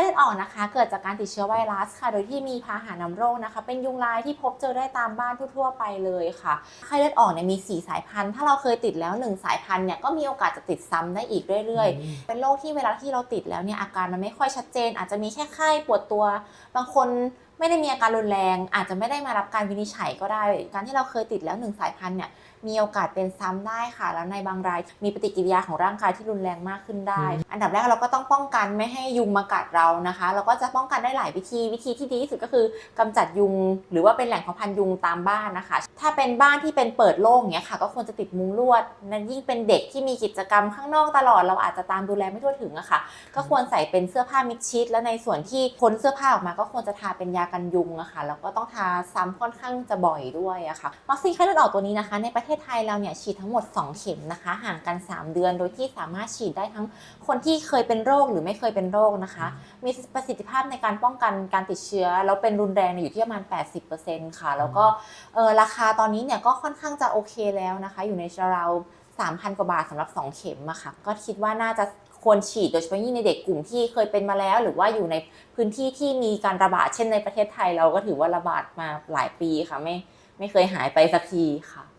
เลือดออกนะคะ เกิดจากการติดเชื้อไวรัสค่ะ โดยที่มีพาหะนำโรคนะคะ เป็นยุงลายที่พบเจอได้ตามบ้านทั่วๆไปเลยค่ะไข้เลือดออกเนี่ยมี 4 สายพันธุ์ ถ้าเราเคยติดแล้ว 1 สายพันธุ์เนี่ยก็มีโอกาสจะติดซ้ำได้อีกเรื่อยๆ เป็นโรคที่เวลาที่เราติดแล้วเนี่ยอาการมันไม่ค่อยชัดเจน อาจจะมีแค่ไข้ปวดตัว บางคน ไม่ได้มีอาการรุนแรง อาจจะไม่ได้มารับการวินิจฉัยก็ได้ การที่เราเคยติดแล้วหนึ่งสายพันธุ์เนี่ยมีโอกาสเป็นซ้ำได้ค่ะ แล้วในบางรายมีปฏิกิริยาของร่างกายที่รุนแรงมากขึ้นได้ อันดับแรกเราก็ต้องป้องกันไม่ให้ยุงมากัดเรานะคะ เราก็จะป้องกันได้หลายวิธี วิธีที่ดีที่สุดก็คือกำจัดยุง หรือว่าเป็นแหล่งเพาะพันธุ์ยุงตามบ้านนะคะ ถ้าเป็นบ้านที่เป็นเปิดโล่งเนี้ยค่ะ ก็ควรจะติดมุ้งลวด นั้นยิ่งเป็นเด็กที่มีกิจกรรมข้างนอกตลอด เราอาจจะตามดูแลไม่ทั่วถึงอะค่ะ ก็ควรใส่เป็นเสื้อผ้ามิดชิด และในส่วนที่พ้นเสื้อผ้าออกมาก็ควรจะทาเป็นยากันยุงอะค่ะแล้วก็ต้องทาซ้ำค่อนข้างจะบ่อยด้วยอะค่ะวัคซีนไข้เลือดออกตัวนี้นะคะ ในประเทศไทยเราเนี่ยฉีดทั้งหมด 2 เข็มนะคะ ห่างกัน 3 เดือน โดยที่สามารถฉีดได้ทั้งคนที่เคยเป็นโรคหรือไม่เคยเป็นโรคนะคะ มีประสิทธิภาพในการป้องกันการติดเชื้อ แล้วเป็นรุนแรงอยู่ที่ประมาณ 80%ค่ะ แล้วก็ราคาตอนนี้เนี่ยก็ค่อนข้างจะโอเคแล้วนะคะ อยู่ในราว3,000 กว่าบาทสำหรับ 2 เข็มอะค่ะ ก็คิดว่าน่าจะ ควรฉีดโดยเฉพาะยิ่งในเด็กกลุ่มที่เคยเป็นมาแล้ว หรือว่าอยู่ในพื้นที่ที่มีการระบาดเช่นในประเทศไทยเราก็ถือว่าระบาดมาหลายปีค่ะไม่ไม่เคยหายไปสักทีค่ะ